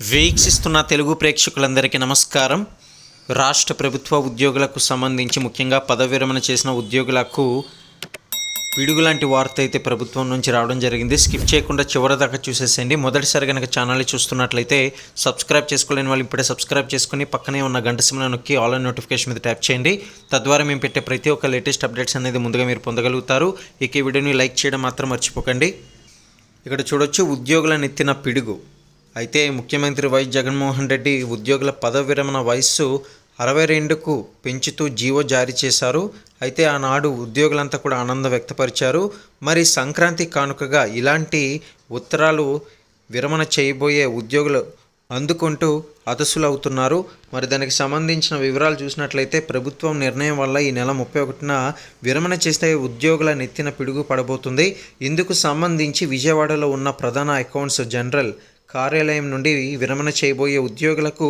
వీక్షిస్తున్న తెలుగు ప్రేక్షకులందరికీ నమస్కారం. రాష్ట్ర ప్రభుత్వ ఉద్యోగులకు సంబంధించి ముఖ్యంగా పదవి విరమణ చేసిన ఉద్యోగులకు పిడుగు లాంటి వార్త అయితే ప్రభుత్వం నుంచి రావడం జరిగింది. స్కిప్ చేయకుండా చివరి దాకా చూసేసేయండి. మొదటిసారి కనుక ఛానల్ చూస్తున్నట్లయితే సబ్స్క్రైబ్ చేసుకోలేని వాళ్ళు ఇప్పుడే సబ్స్క్రైబ్ చేసుకుని పక్కనే ఉన్న గంట సిమ్లో నొక్కి ఆన్లైన్ నోటిఫికేషన్ మీద ట్యాప్ చేయండి. తద్వారా మేము పెట్టే ప్రతి ఒక్క లేటెస్ట్ అప్డేట్స్ అనేది ముందుగా మీరు పొందగలుగుతారు. ఇక ఈ వీడియోని లైక్ చేయడం మాత్రం మర్చిపోకండి. ఇక్కడ చూడొచ్చు ఉద్యోగుల నెత్తిన పిడుగు. అయితే ముఖ్యమంత్రి వై జగన్మోహన్ రెడ్డి ఉద్యోగుల పదవి విరమణ వయస్సు అరవై రెండుకు పెంచుతూ జీవో జారీ చేశారు. అయితే ఆనాడు ఉద్యోగులంతా కూడా ఆనందం వ్యక్తపరిచారు. మరి సంక్రాంతి కానుకగా ఇలాంటి ఉత్తరాలు విరమణ చేయబోయే ఉద్యోగులు అందుకుంటూ అదసులు అవుతున్నారు మరి దానికి సంబంధించిన వివరాలు చూసినట్లయితే ప్రభుత్వం నిర్ణయం వల్ల ఈ నెల ముప్పై ఒకటిన విరమణ చేస్తే ఉద్యోగుల నెత్తిన పిడుగు పడబోతుంది. ఇందుకు సంబంధించి విజయవాడలో ఉన్న ప్రధాన అకౌంట్స్ జనరల్ కార్యాలయం నుండి విరమణ చేయబోయే ఉద్యోగులకు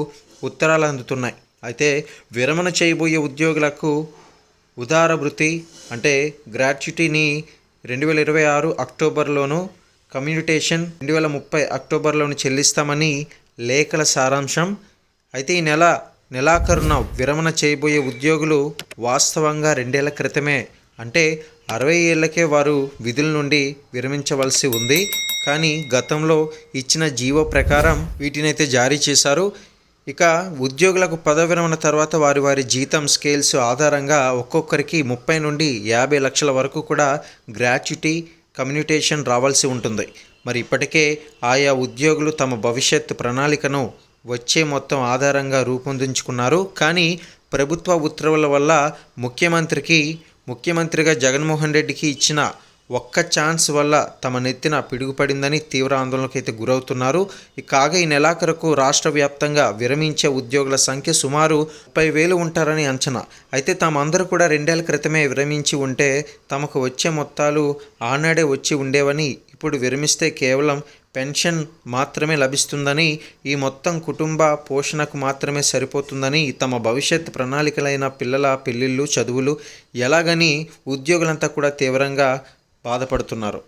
ఉత్తరాలు అందుతున్నాయి. అయితే విరమణ చేయబోయే ఉద్యోగులకు ఉదార వృత్తి అంటే గ్రాట్యుటీని రెండు వేల ఇరవై ఆరు అక్టోబర్లోను కమ్యూనిటేషన్ రెండు వేల ముప్పై అక్టోబర్లోను చెల్లిస్తామని లేఖల సారాంశం. అయితే ఈ నెల నెలాఖరున విరమణ చేయబోయే ఉద్యోగులు వాస్తవంగా రెండేళ్ళ క్రితమే అంటే అరవై ఏళ్ళకే వారు విధుల నుండి విరమించవలసి ఉంది. కానీ గతంలో ఇచ్చిన జీవో ప్రకారం వీటినైతే జారీ చేశారు. ఇక ఉద్యోగులకు పదవి విరమణ తర్వాత వారి వారి జీతం స్కేల్స్ ఆధారంగా ఒక్కొక్కరికి ముప్పై నుండి యాభై లక్షల వరకు కూడా గ్రాట్యుటీ కమ్యూనిటేషన్ రావాల్సి ఉంటుంది. మరి ఇప్పటికే ఆయా ఉద్యోగులు తమ భవిష్యత్ ప్రణాళికను వచ్చే మొత్తం ఆధారంగా రూపొందించుకున్నారు. కానీ ప్రభుత్వ ఉత్తర్వుల వల్ల ముఖ్యమంత్రికి ముఖ్యమంత్రిగా జగన్మోహన్ రెడ్డికి ఇచ్చిన ఒక్క ఛాన్స్ వల్ల తమ నెత్తిన పిడుగుపడిందని తీవ్ర ఆందోళనకు అయితే గురవుతున్నారు కాగా ఈ నెలాఖరుకు రాష్ట్ర వ్యాప్తంగా విరమించే ఉద్యోగుల సంఖ్య సుమారు ముప్పై వేలు ఉంటారని అంచనా. అయితే తామందరూ కూడా రెండేళ్ళ క్రితమే విరమించి ఉంటే తమకు వచ్చే మొత్తాలు ఆనాడే వచ్చి ఉండేవని ఇప్పుడు విరమిస్తే కేవలం పెన్షన్ మాత్రమే లభిస్తుందని ఈ మొత్తం కుటుంబ పోషణకు మాత్రమే సరిపోతుందని తమ భవిష్యత్ ప్రణాళికలైన పిల్లల పెళ్ళిళ్ళు చదువులు ఎలాగని ఉద్యోగులంతా కూడా తీవ్రంగా బాధపడుతున్నారు.